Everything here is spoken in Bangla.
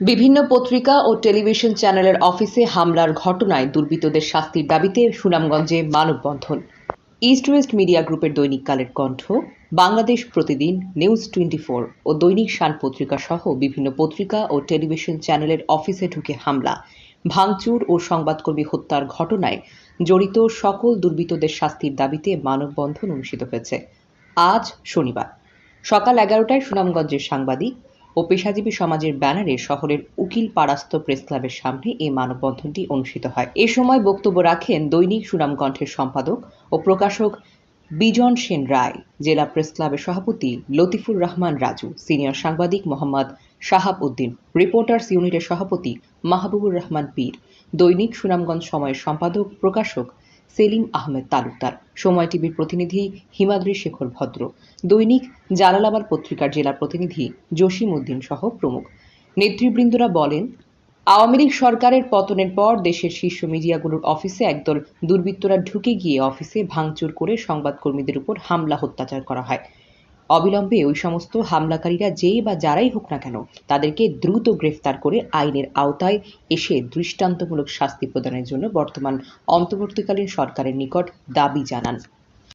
বিভিন্ন পত্রিকা ও টেলিভিশন চ্যানেলের অফিসে হামলার ঘটনায় দুর্বৃত্তদের শাস্তির দাবিতে সুনামগঞ্জে মানববন্ধন। ইস্ট ওয়েস্ট মিডিয়া গ্রুপের দৈনিক কালের কণ্ঠ, বাংলাদেশ প্রতিদিন নিউজ টোয়েন্টি ফোর ও দৈনিক শান পত্রিকা সহ বিভিন্ন পত্রিকা ও টেলিভিশন চ্যানেলের অফিসে ঢুকে হামলা। ভাঙচুর ও সংবাদকর্মী হত্যার ঘটনায় জড়িত সকল দুর্বৃত্তদের শাস্তির দাবিতে মানববন্ধন অনুষ্ঠিত হয়েছে। আজ শনিবার। সকাল এগারোটায় সুনামগঞ্জের সাংবাদিক ও পেশাজীবী সমাজের ব্যানারে শহরের উকিল পাড়াস্ত প্রেস ক্লাবের সামনে এই মানববন্ধনটি অনুষ্ঠিত হয়। এ সময় বক্তব্য রাখেন দৈনিক সুনামকণ্ঠের সম্পাদক ও প্রকাশক বিজন সেন রায়, জেলা প্রেস ক্লাবের সভাপতি লতিফুর রহমান রাজু, সিনিয়র সাংবাদিক মোহাম্মদ শাহাব উদ্দিন রিপোর্টার্স ইউনিটের সভাপতি মাহবুবুর রহমান পীর, দৈনিক সুনামগঞ্জ সময়ের সম্পাদক, প্রকাশক সেলিম আহমেদ তালুকদার। সময় টিভির প্রতিনিধি হিমাদ্রি শেখর ভদ্র। দৈনিক জালালাবাদ পত্রিকার জেলা প্রতিনিধি জসিম উদ্দিন সহ প্রমুখ। নেতৃবৃন্দরা বলেন, আওয়ামী লীগ সরকারের পতনের পর দেশের শীর্ষ মিডিয়াগুলোর অফিসে একদল দুর্বৃত্তরা ঢুকে গিয়ে অফিসে ভাঙচুর করে সংবাদকর্মীদের উপর হামলা, অত্যাচার করা হয়। অবিলম্বে ওই সমস্ত হামলাকারীরা যেই বা যারাই হোক না কেন তাদেরকে দ্রুত গ্রেফতার করে আইনের আওতায় এসে দৃষ্টান্তমূলক শাস্তি প্রদানের জন্য বর্তমান অন্তর্বর্তীকালীন সরকারের নিকট দাবি জানান।